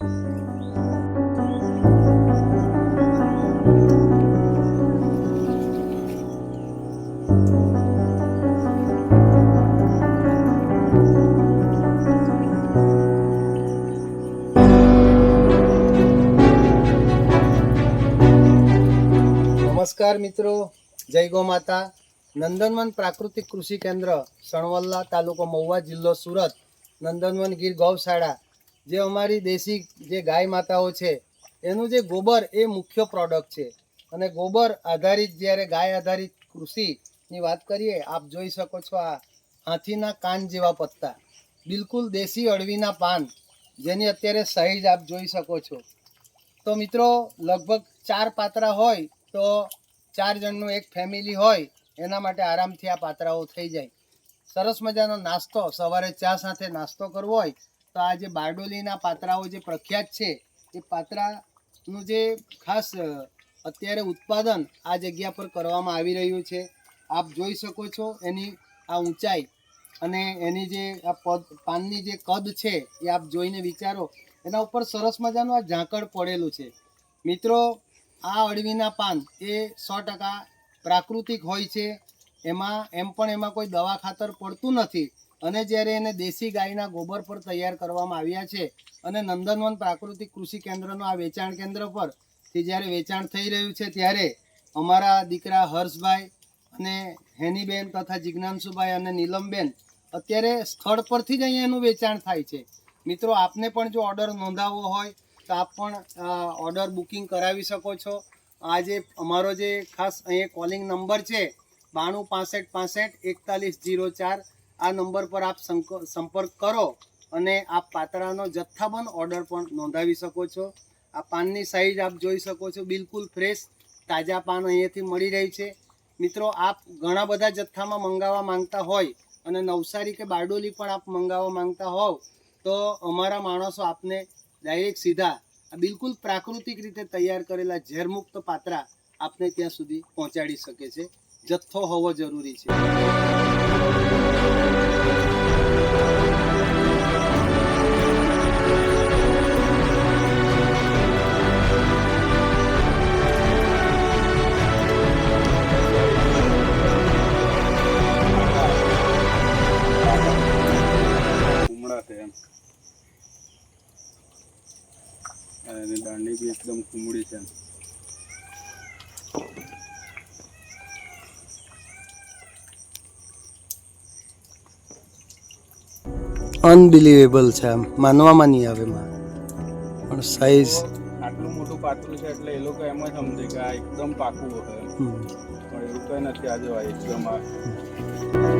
નમસ્કાર મિત્રો, જય ગો માતા. નંદનવન પ્રાકૃતિક કૃષિ કેન્દ્ર, સણવલ્લા તાલુકો મહુવા જિલ્લો સુરત, નંદનવન ગીર ગૌશાળા. જે અમારી દેશી જે ગાય માતાઓ છે, એનું જે ગોબર એ મુખ્ય પ્રોડક્ટ છે. અને ગોબર આધારિત જ્યારે ગાય આધારિત કૃષિની વાત કરીએ, આપ જોઈ શકો છો આ હાથીના કાન જેવા પત્તા. બિલકુલ દેશી અળવીના પાન, જેની અત્યારે સાઈઝ આપ જોઈ શકો છો. તો મિત્રો, લગભગ ચાર પાત્રા હોય, તો ચાર જણનું એક ફેમિલી હોય, એના માટે આરામથી આ પાત્રાઓ થઈ જાય. સરસ મજાનો નાસ્તો, સવારે ચા સાથે નાસ્તો કરવો હોય તો આ જે બારડોલીના પાત્રાઓ જે પ્રખ્યાત છે, એ પાત્રાનું જે ખાસ અત્યારે ઉત્પાદન આ જગ્યા પર કરવામાં આવી રહ્યું છે. આપ જોઈ શકો છો એની આ ઊંચાઈ અને એની જે આ પદ, પાનની જે કદ છે, એ આપ જોઈને વિચારો, એના ઉપર સરસ મજાનું આ ઝાંકળ પડેલું છે. મિત્રો, આ અળવીના પાન એ સો ટકા પ્રાકૃતિક હોય છે. એમાં, એમ પણ એમાં કોઈ દવા ખાતર પડતું નથી. અને જ્યારે એને દેશી ગાયના ગોબર પર તૈયાર કરવામાં આવ્યા છે અને નંદનવન પ્રાકૃતિક કૃષિ કેન્દ્રનું આ વેચાણ કેન્દ્ર પરથી જ્યારે વેચાણ થઈ રહ્યું છે ત્યારે અમારા દીકરા હર્ષભાઈ અને હેનીબેન તથા જિજ્ઞાંશુભાઈ અને નીલમબેન અત્યારે સ્થળ પરથી જ અહીંયા એનું વેચાણ થાય છે. મિત્રો, આપને પણ જો ઓર્ડર નોંધાવવો હોય તો આપ પણ ઓર્ડર બુકિંગ કરાવી શકો છો. આજે અમારો જે ખાસ અહીંયા કોલિંગ નંબર છે બાણું પાસઠ પાસઠ એકતાલીસ જીરો ચાર આ નંબર પર આપ સંપર્ક કરો અને આપ પાતરાનો જથ્થાબંધ ઓર્ડર પણ નોંધાવી શકો છો. આ પાનની સાઈઝ આપ જોઈ શકો છો, બિલકુલ ફ્રેશ તાજા પાન અહીંયાથી મળી રહી છે. મિત્રો, આપ ઘણા બધા જથ્થામાં મંગાવવા માંગતા હોય અને નવસારી કે બારડોલી પણ આપ મંગાવવા માંગતા હોવ, તો અમારા માણસો આપને ડાયરેક્ટ સીધા, આ બિલકુલ પ્રાકૃતિક રીતે તૈયાર કરેલા ઝેરમુક્ત પાત્રા આપને ત્યાં સુધી પહોંચાડી શકે છે. જથ્થો હોવો જરૂરી છે. અને એની દાંડી બી એકદમ કુમળી છે અનબિલિવેબલ છે આમ માનવામાં નહીં આવે એમાં પણ સાઈઝ આટલું મોટું પાતળું છે એટલે એ લોકો એમ જ સમજે કે આ એકદમ પાકું હોય. પણ એવું કંઈ નથી આજે એકદમ આ.